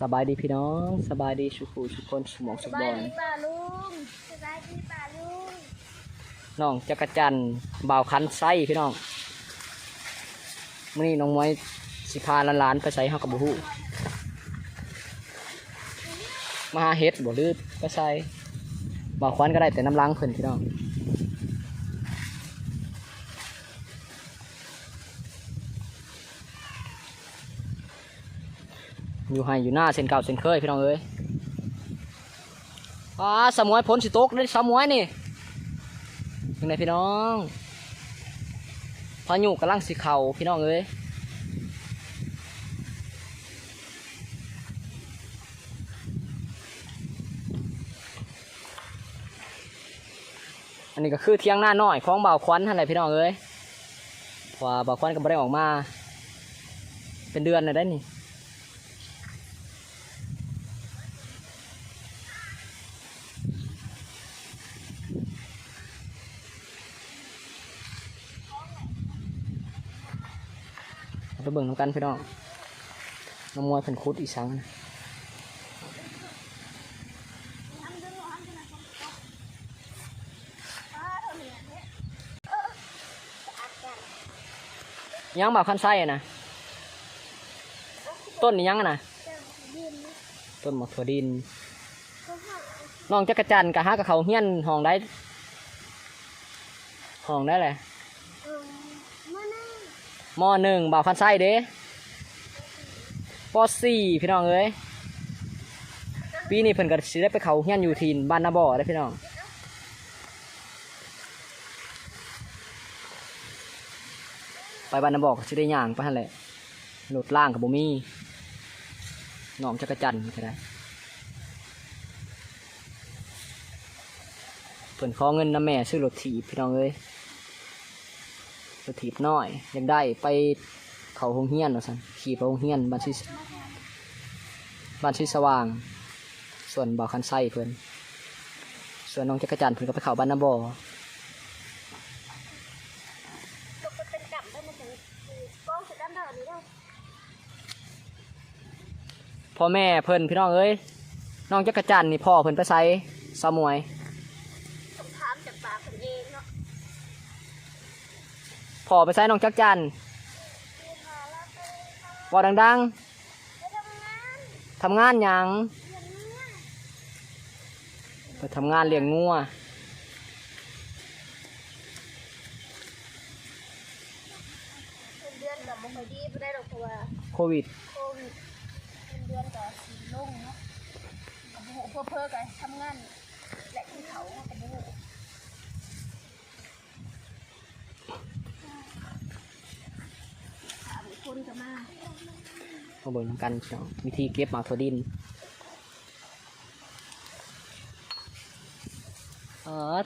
สบายดีพี่น้องสบายดีชุกผู้ชุกคนสมองสสุกบาบยอลดีป่าลุงสบายดีป่าลุงน้องจักรจันทร์บ่าวคันไส้พี่น้องมื่อนี้น้องมวยสิพาหลานๆไปใส่ห้ากับบุหูมาหาเฮ็ดบ่ลืดไปใส่บ่าวควันก็ได้แต่น้ำล้างเพิ่นพี่น้อง อยู่ให้อยู่หน้าเส้นเก่าเส้นเคยพี่น้องเอ้ยอาสมวยพ้นสิตกได้สมวยนี่ยังไงพี่น้องพายุกำลังสีเข่าพี่น้องเอ้ยอันนี้ก็คือเที่ยงหน้าน้อยของเบาควันท่านไรพี่น้องเอ้ยพราะว่าบ่าควันก็ไม่ได้ออกมา เป็นเดือนเลยได้นี่ ไปเบิ่งน้ำกันพี่น้องน้ำมวยเป็นคุดอีสังนะยังบ่าวคันไส้อะนะต้นนี่ยังอะนะต้นหมกถั่วดินน้องจักรจันกะฮะกับเขาเฮี้ยนห้องได้ห้องได้แหละ มหนึ่งบ่าวคันไส้เด้ปสี่พี่น้องเอ้ยปีนี้เพิ่นก็สิได้ไปเขาเฮียนอยู่ทีนบ้านนาบ่อได้พี่น้องไปบ้านนาบ่อก็สิได้ย่างไปหั่นแหละรถล่างกับบ่มีน้องจักรจันทร์ก็ได้เพิ่นขอเงินนำแม่ซื้อรถถีบพี่น้องเอ้ย รถถีบน้อยอยากได้ไปเขาโรงเฮียนว่าซั่นขี่ไปโรงเฮียนบ้านชิบ้านชิสว่าง ส่วนบ่าวคันไส้เพิ่อนส่วนน้องจักรจันทร์เพิ่อนก็ไปเขาบ้านนาบ่อพ่อแม่เพิ่นพี่น้องเอ้ยน้องจักรจันทร์นี่พ่อเพิ่นไปไสสมวย พอไปไสน้องจักจันทร์คือหาแล้วไปว่าดังทำงานๆทำงานยังอย่างไปทำงานเลี้ยงงัวโควิดเดือนกับสีลงเนาะเพื่อเพื่อกันทำงานและที่เขากับโบถามคนก็มา มาเบิ่งนกันวิธีเก็บหมากถั่วดินเออ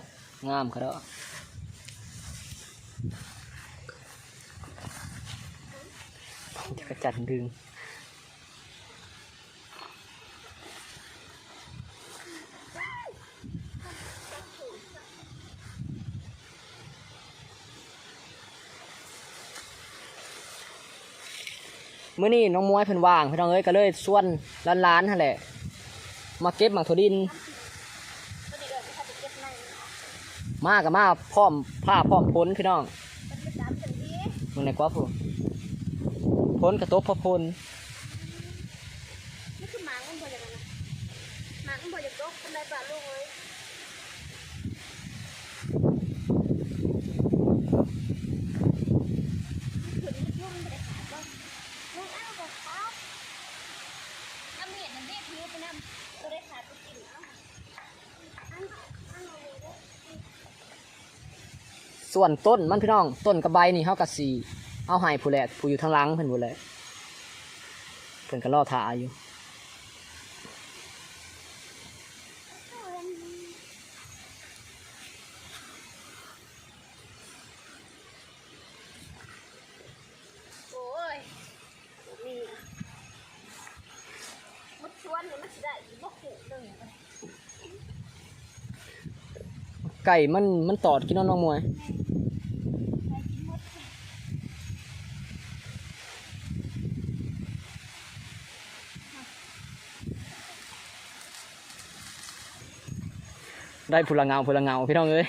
งามครับจะกระจัดดึง มื่อนี้น้องมวยเพิ่นว่างพี่น้องเอ้ยก็เลยส่วนล้านๆนั่นแหละ มาเก็บหมากถั่วดินก็ดีเลยถ้าจะเก็บมากับมาพร้อมผ้าพร้อมพ้นพี่น้องมึงไหนกว่าผู้พ้นกระตบพอพ้นนี่คือหมามันบ่อย่างนั้นหมามันบ่อย่างยกเป็นไรป่าลูกเลยถึงยุ่งไปขาดบ้างลูกอ้าวบอกครับน้ำเมียดน้ำเบี้ยผิวไปน้ำก็ได้ขาดไปกินเอ้าอันอันอะไรเด้อ ส่วนต้นมันพี่น้องต้นกับใบนี่เขากับสีเอาให้ผู้แหละผู้อยู่ทางหลังเพิ่นผู้แหละเพิ่นก็รอท่าอยู่ ไก่มันมันตอดกินน้องน้องมวยได้พลังเงาพลังเงาพี่น้องเอ้ย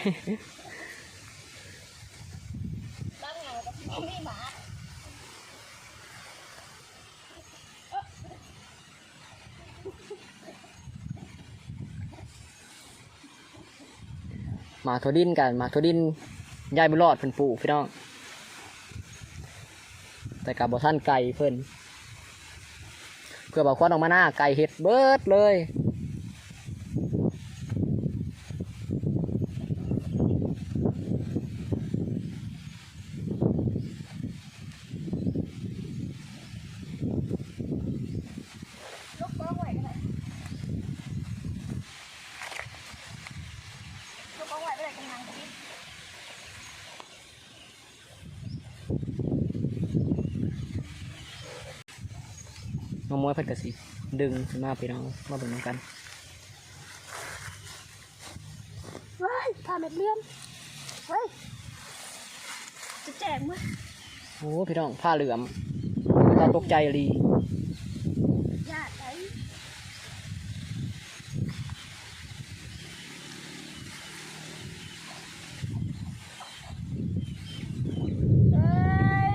มาหมาโทดินกันมาโทดินยายบุรอดเพิ่นปลูกพี่น้อง แต่กับบ่ท่านไก่เพิ่นเพื่อบอกควันออกมาหน้าไก่เห็ดเบิดเลย ลูกก้องไหวก็ได้ลูกก้องไหวก็ได้กำลังคิด น้องมวยเพิ่นก็สิดึงขึ้นมาพี่น้องมาเบิ่งนำกันเฮ้ยพาเม็ดเลื่อมเฮ้ยจะแจกมั้ยโอ้พี่น้องผ้าเหลือมตาตกใจลีญาติไหนเอ้ย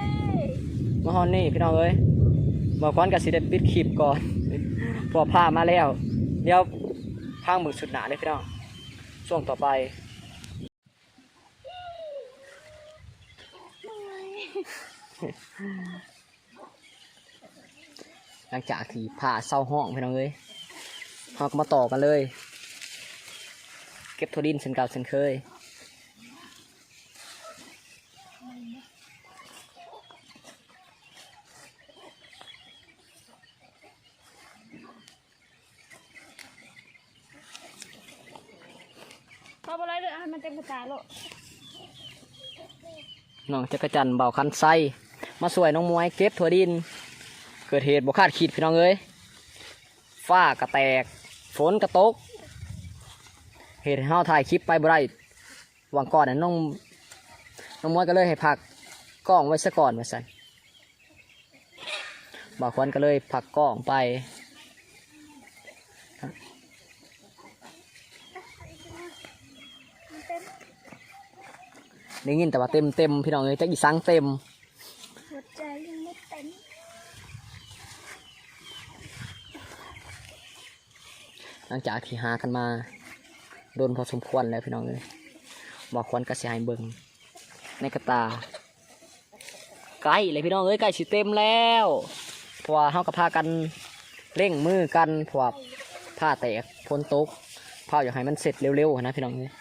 มาฮอนนี่พี่น้องเอ้ย บอกควันกับสิเด็ดปิดคลิปก่อนพอผ้ามาแล้ว เดี๋ยวพังมือสุดหนาเลยพี่น้องช่วงต่อไปหลังจากที่ผ่าเศร้าห้องพี่น้องเอ้ยเราก็มาต่อกันเลย เก็บทดินเส้นเก่าเส้นเคย พอไปเลยเดี๋ยวให้มันเต็มกระจาโลน้องจักรจันเบาคันไส้มาสวยน้องมวยเก็บถั่วดิน เกิดเหตุบ่คาดคิดพี่น้องเอ้ยฟ้ากระแตก ฝนกระตก เหตุห้เฮาถ่ายคลิปไปบ่ได้วางก่อนน่ะน้องน้องมวยก็เลยให้พักกล้องไว้ซะก่อนว่าซั่นบ่าวควันก็เลยพักกล้องไป มันเต็ม ได้ยินแต่ว่าเต็มเต็มๆพี่น้องเอ้ยจักอีสังเต็มหัวใจยังไม่เต็มหลังจากที่หากันมาโดนพอสมควรแล้วพี่น้องเลยบอกควันกระสายเบิงในกระตาใกล้เลยพี่น้องเอ้ยใกล้สิเต็มแล้วเพราะว่าเฮากับพากันเร่งมือกันเพราะว่าผ้าแตกพ้นตกผ้าอยากให้มันเสร็จเร็วๆนะพี่น้องเอ้ย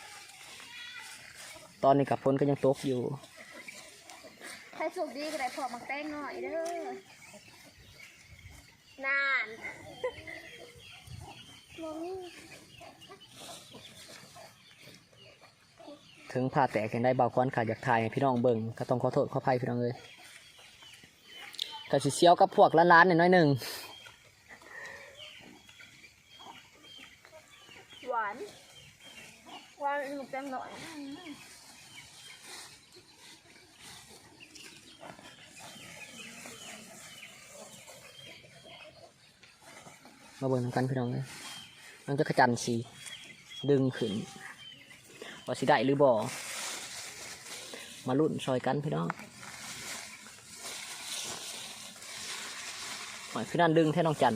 ตอนนี้กับพ้นก็ยังตกอยู่ใครสุกดีก็ได้พอมักแต้งหน่อยเด้อนานมองนี่ถึงผ้าแตกยังได้เบาควันขาดอยากถ่ายให้พี่น้องเบิ่งก็ต้องขอโทษขออภัยพี่น้องเลยก็สิเซียวกับพวกร้านๆหน่อยๆหนึ่งหวานหวานหนุกแต้งหน่อย มาเบิ่งนำกันพี่น้องเลยมันจะขจันสีดึงขึ้นว่าสิได้หรือบ่มาลุ้นซอยกันพี่น้องหอยพี่นั่นดึงแท่น้องจัน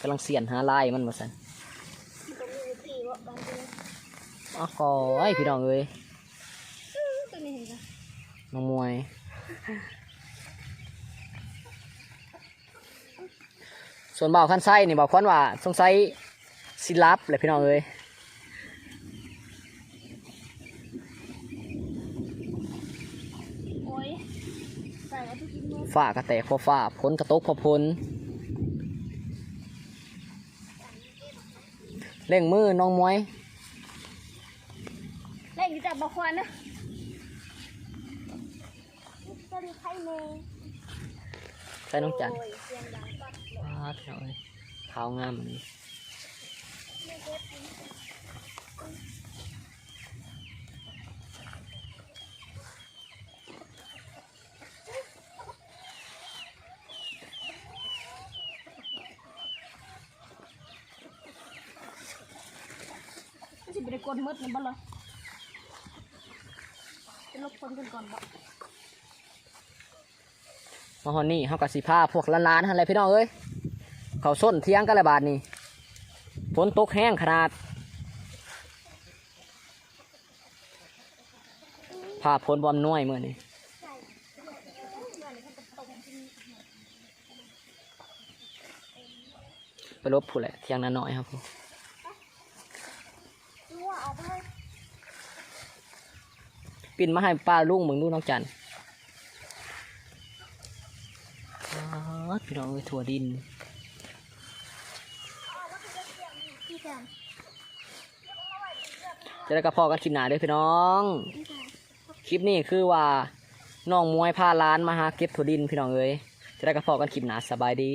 กำลังเสียนหาลายมันมาสันมันก็มีวิธีว่าบางทีอ๋อขอไอ้พี่น้องเอ้ยตัวนี้เห็นปะน้องมวย ส่วนเบาขั้นไส้นี่บอกควันว่าสงสัยสิลับเลยพี่น้องเอ้ยโอ้ยใส่แล้วทุกทีมือฝ้ากระแตกพอฝ้าพ้นกระตกพอพ้นเร่งมือน้องมวยเล่นอยู่จากบะควันนะจะมีใครเมย์ใส่น้องจันโอ้ยเสียง ดังปัดเลยว้าพี่น้องเอ้ยขาวงามอันนี้ไม่เก็บกินบริกรมืดนี่บ่เลยจะลบคนกันก่อนบ่มาฮอนนี่เฮากับสีผ้าพวกล้านๆอะไรพี่น้องเอ้ย เขาส้นเทียงกันละบาทนี่ฝนตกแห้งขนาดผ้าฝนบอมน้อยเมื่อนี่ไปลบผู้แหละเทียงนั้นน้อยครับผมรู้ว่าเอาไปเลยปินมาให้ป้าลุงมึงดูน้องจันอ๊าดพี่น้องเอ้ถั่วดิน พี่แซม จะได้กระพอกันคลิปหนาเด้วยพี่น้อง คลิปนี้คือว่าน้องมวยพาร้านมาหาเก็บถั่วดินพี่น้องเอ้ยจะได้กระพอกันคลิปหนาสบายดี